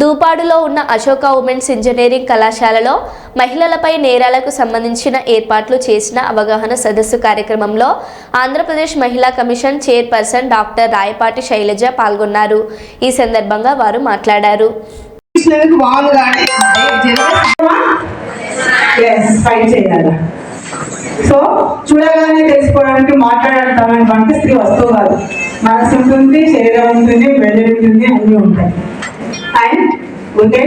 దూపాడులో ఉన్న Ashoka women's engineering కళాశాలలో మహిళలపై నేరాలకు సంబంధించిన ఏర్పాట్లు చేసిన అవగాహన సదస్సు కార్యక్రమంలో ఆంధ్రప్రదేశ్ మహిళా commission chairperson doctor Rayapati Sailaja పాల్గొన్నారు. ఈ సందర్భంగా వారు మాట్లాడారు. సో చూడగానే తెలుసుకోవడానికి మాట్లాడటానికి స్త్రీ వస్తువు కాదు. మనసు ఉంటుంది శరీరం ఉంటుంది వెళ్ళి ఉంటుంది అన్నీ ఉంటాయి. అండ్ ఓకే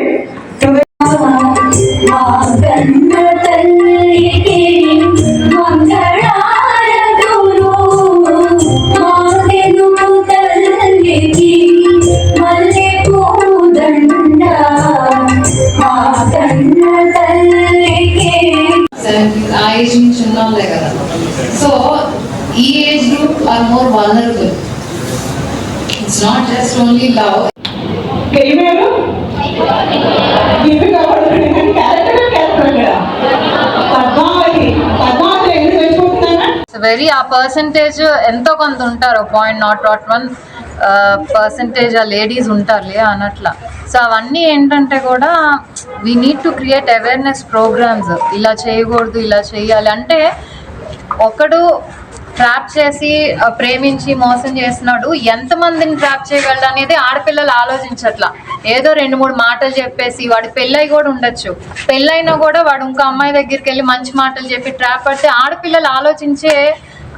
మా కన్న తల్లికి మంగళారతులు మా తెలుగు తల్లికి మల్లెపూదండ మా కన్న తల్లికి ఆ ఏజ్ నుంచి ఉన్నాంలే కదా సో ఈ age group are more vulnerable it's not just only love తెలివేరు ఎందుకు వెరీ ఆ పర్సంటేజ్ ఎంతో కొంత ఉంటారు point not not one percentage ఆ లేడీస్ ఉంటారులే అన్నట్ల. సో అవన్నీ ఏంటంటే కూడా we need to create awareness programs ఇలా చేయకూడదు ఇలా చేయాలి. అంటే ఒకడు ట్రాప్ చేసి ప్రేమించి మోసం చేస్తున్నాడు. ఎంతమందిని ట్రాప్ చేయగలడు అనేది ఆడపిల్లలు ఆలోచించట్లా. ఏదో రెండు మూడు మాటలు చెప్పేసి వాడి పెళ్ళై కూడా ఉండొచ్చు. పెళ్ళైనా కూడా వాడు ఇంకో అమ్మాయి దగ్గరికి వెళ్ళి మంచి మాటలు చెప్పి ట్రాప్ పడితే ఆడపిల్లలు ఆలోచించే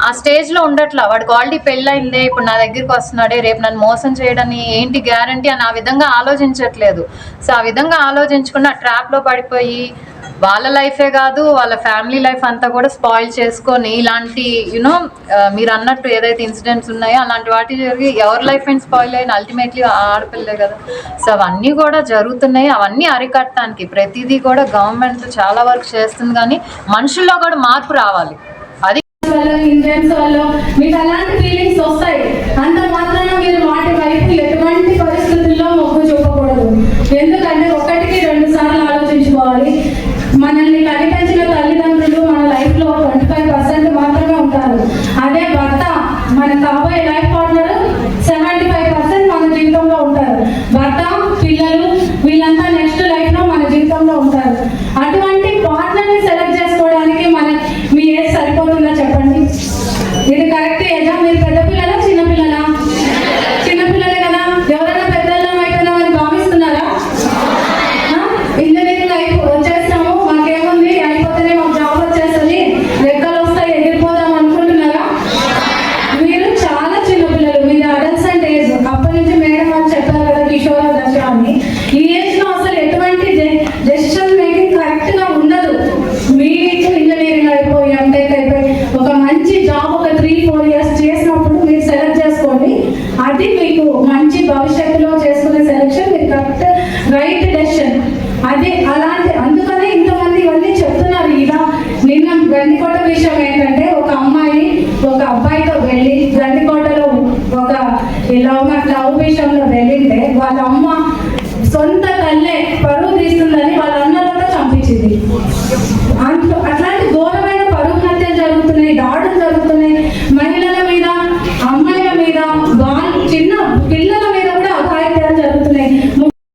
ఆ స్టేజ్లో ఉండట్లా. వాడికి ఆల్రెడీ పెళ్ళయిందే ఇప్పుడు నా దగ్గరికి వస్తున్నాడే రేపు నన్ను మోసం చేయడని ఏంటి గ్యారంటీ అని ఆ విధంగా ఆలోచించట్లేదు. సో ఆ విధంగా ఆలోచించకుండా ట్రాప్లో పడిపోయి వాళ్ళ లైఫే కాదు వాళ్ళ ఫ్యామిలీ లైఫ్ అంతా కూడా స్పాయిల్ చేసుకొని ఇలాంటి యూనో మీరు అన్నట్టు ఏదైతే ఇన్సిడెంట్స్ ఉన్నాయో అలాంటి వాటి జరిగి ఎవరి లైఫ్ అండ్ స్పాయిల్ అయిన అల్టిమేట్లీ ఆడపిల్లే కదా. సో అవన్నీ కూడా జరుగుతున్నాయి. అవన్నీ అరికట్టడానికి ప్రతిదీ కూడా గవర్నమెంట్ చాలా వరకు చేస్తుంది కానీ మనుషుల్లో కూడా మార్పు రావాలి. వాళ్ళు వల్ల వాళ్ళు మీకు అలాంటి ఫీలింగ్స్ వస్తాయి. అంత మాత్రం విషయం ఏంటంటే ఒక అమ్మాయి ఒక అబ్బాయితో వెళ్ళి గండికోటలో ఒక లవ్ లవ్ విషయంలో వెళ్ళింటే వాళ్ళ అమ్మ సొంత తల్లే పరువు తీస్తుందని వాళ్ళ అన్నలతో చంపించింది. అట్లాంటి ఘోరమైన పరువు హత్యలు జరుగుతున్నాయి దాడులు జరుగుతున్నాయి. మహిళ